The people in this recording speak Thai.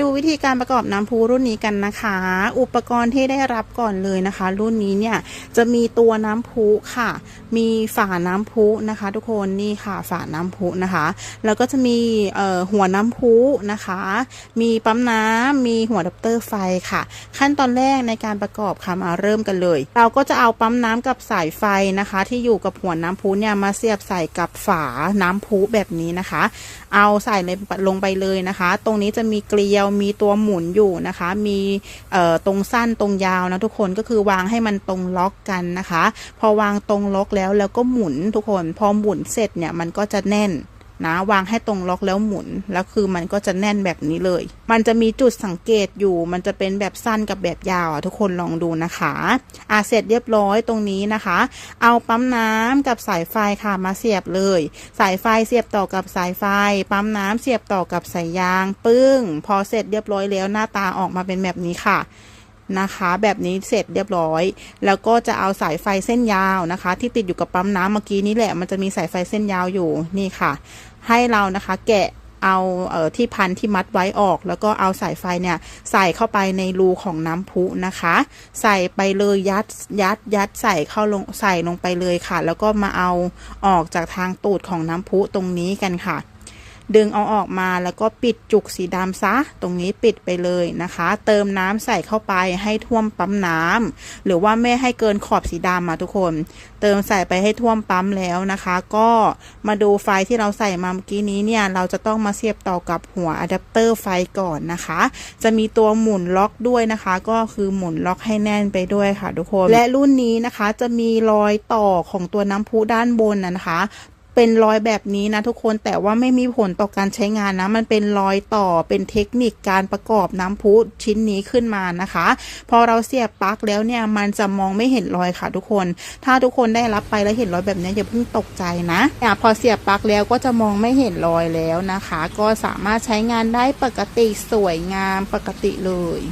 ดูวิธีการประกอบน้ำพุรุ่นนี้กันนะคะ อุปกรณ์ที่ได้รับก่อนเลยนะคะ รุ่นนี้เนี่ยจะมีตัวน้ำพุค่ะ มีฝาน้ำพุนะคะ ทุกคนนี่ค่ะฝาน้ำพุนะคะ แล้วก็จะมีหัวน้ำพุนะคะ มีปั๊มน้ำมีหัวดับเตอร์ไฟค่ะ ขั้นตอนแรกในการประกอบค่ะมาเริ่มกันเลย เราก็จะเอาปั๊มน้ำกับสายไฟนะคะ ที่อยู่กับหัวน้ำพุเนี่ยมาเสียบใส่กับฝาน้ำพุแบบนี้นะคะ เอาใส่ลงไปเลยนะคะ ตรงนี้จะมีเกลียวมีตัวหมุนอยู่นะคะ มีตรงสั้นตรงยาวนะทุกคนก็คือวางให้มันตรงล็อกกันนะคะ พอวางตรงล็อกแล้วแล้วก็หมุนทุกคน พอหมุนเสร็จเนี่ยมันก็จะแน่น นะวางให้ตรงล็อกแล้วหมุน แล้วคือมันก็จะแน่นแบบนี้เลย มันจะมีจุดสังเกตอยู่ มันจะเป็นแบบสั้นกับแบบยาวอะทุกคนลองดูนะคะอะเสร็จเรียบร้อยตรงนี้นะคะ เอาปั๊มน้ำกับสายไฟค่ะมาเสียบเลย สายไฟเสียบต่อกับสายไฟ ปั๊มน้ำเสียบต่อกับสายยาง ปึ้ง พอเสร็จเรียบร้อยแล้วหน้าตาออกมาเป็นแบบนี้ค่ะ นะคะ แบบนี้เสร็จเรียบร้อย แล้วก็จะเอาสายไฟเส้นยาวนะคะ ที่ติดอยู่กับปั๊มน้ำเมื่อกี้นี้แหละมันจะมีสายไฟเส้นยาวอยู่นี่ค่ะ ให้เรานะคะแกะเอาเอ่อที่พันที่มัดไว้ออก แล้วก็เอาสายไฟเนี่ยใส่เข้าไปในรูของน้ำพุนะคะ ใส่ไปเลยยัดยัดยัดใส่เข้าลงใส่ลงไปเลยค่ะ แล้วก็มาเอาออกจากทางตูดของน้ำพุตรงนี้กันค่ะ ดึงเอาออกมาแล้วก็ปิดจุกสีดำซะ ตรงนี้ปิดไปเลยนะคะ เติมน้ำใส่เข้าไปให้ท่วมปั๊มน้ำหรือว่าไม่ให้เกินขอบสีดำมาทุกคน เติมใส่ไปให้ท่วมปั๊มแล้วนะคะ ก็มาดูไฟที่เราใส่มาเมื่อกี้นี้เนี่ยเราจะต้องมาเสียบต่อกับหัวอะแดปเตอร์ไฟก่อนนะคะ จะมีตัวหมุนล็อกด้วยนะคะ ก็คือหมุนล็อกให้แน่นไปด้วยค่ะทุกคน และรุ่นนี้นะคะจะมีรอยต่อของตัวน้ำพุด้านบนนะนะคะ เป็นรอยแบบนี้นะทุกคนแต่ว่าไม่มีผลต่อการใช้งานนะ มันเป็นรอยต่อเป็นเทคนิคการประกอบน้ำพุชิ้นนี้ขึ้นมานะคะ พอเราเสียบปลั๊กแล้วเนี่ยมันจะมองไม่เห็นรอยค่ะทุกคน ถ้าทุกคนได้รับไปแล้วเห็นรอยแบบนี้อย่าเพิ่งตกใจนะอะพอเสียบปลั๊กแล้วก็จะมองไม่เห็นรอยแล้วนะคะ ก็สามารถใช้งานได้ปกติสวยงามปกติเลย